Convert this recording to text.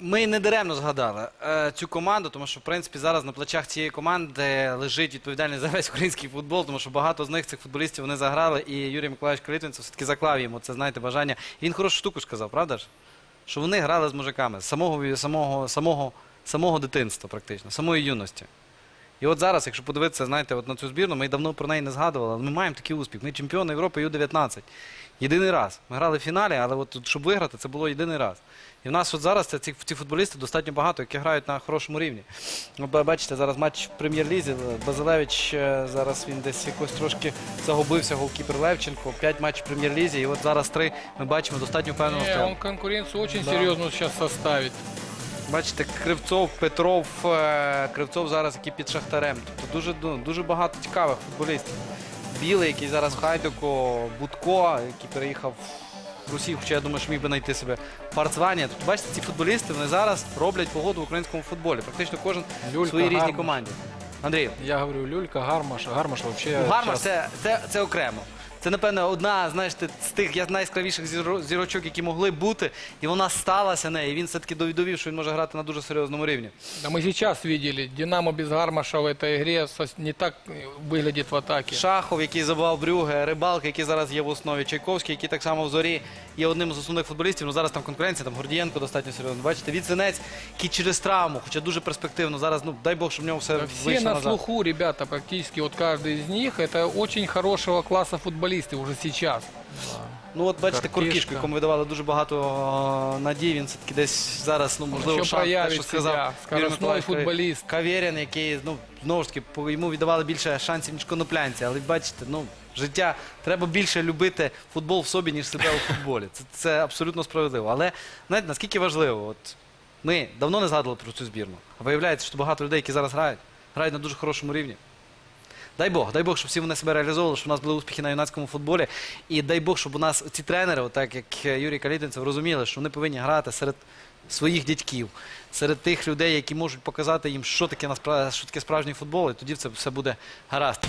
Ми не даремно згадали е, цю команду, тому що в принципі зараз на плечах цієї команди лежить відповідальність за весь український футбол, тому що багато з них цих футболістів вони заграли, і Юрій Миколаївич Калітвинцев все-таки заклав йому це, знаєте, бажання. Він хорошу штуку сказав, правда ж? Що вони грали з мужиками з самого, самого, самого, самого дитинства, практично, самої юності. І от зараз, якщо подивитися, знаєте, от на цю збірну, ми давно про неї не згадували, але ми маємо такий успіх. Ми чемпіони Європи Ю-19. Єдиний раз. Ми грали в фіналі, але от, щоб виграти, це було єдиний раз. І в нас от зараз ці, ці футболісти достатньо багато, які грають на хорошому рівні. Ну, ба- бачите, зараз матч в прем'єр-лізі. Базилевич е, зараз він десь якось трошки загубився, голкіпер Левченко. П'ять матчів в прем'єр-лізі, і от зараз три ми бачимо достатньо впевнено. Не, що- он конкуренцию очень Да. Бачите, Кривцов, Петров, е, Кривцов зараз який під Шахтарем. Тобто дуже, ну, дуже багато цікавих футболістів. Білий, який зараз в Хайдуку, Будко, який переїхав в Росію, хоча я думаю, що міг би знайти себе в Парцвані. Тобто, бачите, ці футболісти вони зараз роблять погоду в українському футболі. Практично кожен в своїй різній команді. Андрію, Я говорю, Люлька, Гармаш. Гармаш вообще... ну, Гармаш це, це, це окремо. Це, напевно, одна знаєш, ти- з тих я- найяскравіших зіро- зірочок, які могли бути, і вона сталася нею. І він все-таки довів, що він може грати на дуже серйозному рівні. Да мы сейчас видели, Динамо без Гармаша в этой игре сос- не так э, выглядит в атаке. Шахов, який забивав Брюге, Рибалка, який зараз є в основі, Чайковський, який так само в зорі є одним з основних футболістів. Ну зараз там конкуренція, там Гордієнко достатньо серйозно. Бачите, Віценець, який через травму, хоча дуже перспективно. Зараз, ну дай Бог, щоб в нього все Да все вийшло на назад. слуху, ребята, практически вот каждый из них, это очень хорошего класса футболисты уже сейчас. Ну от бачите. Коркішко, якому видавали дуже багато о, надій. Він все-таки десь зараз, ну можливо, шанс, що сказав Миколаївич футболіст. Кавєрін, який, ну, знову ж таки, йому віддавали більше шансів, ніж коноплянці. Але бачите, ну, життя треба більше любити футбол в собі, ніж себе у футболі. Це, це абсолютно справедливо. Але знаєте, наскільки важливо, от ми давно не згадували про цю збірну. А виявляється, що багато людей, які зараз грають, грають на дуже хорошому рівні. Дай Бог, дай Бог, щоб всі вони себе реалізовували, щоб у нас були успіхи на юнацькому футболі. І дай Бог, щоб у нас ці тренери, отак як Юрій Калітинцев, розуміли, що вони повинні грати серед своїх дядьків, серед тих людей, які можуть показати їм, що таке, що таке справжній футбол, і тоді це все буде гаразд.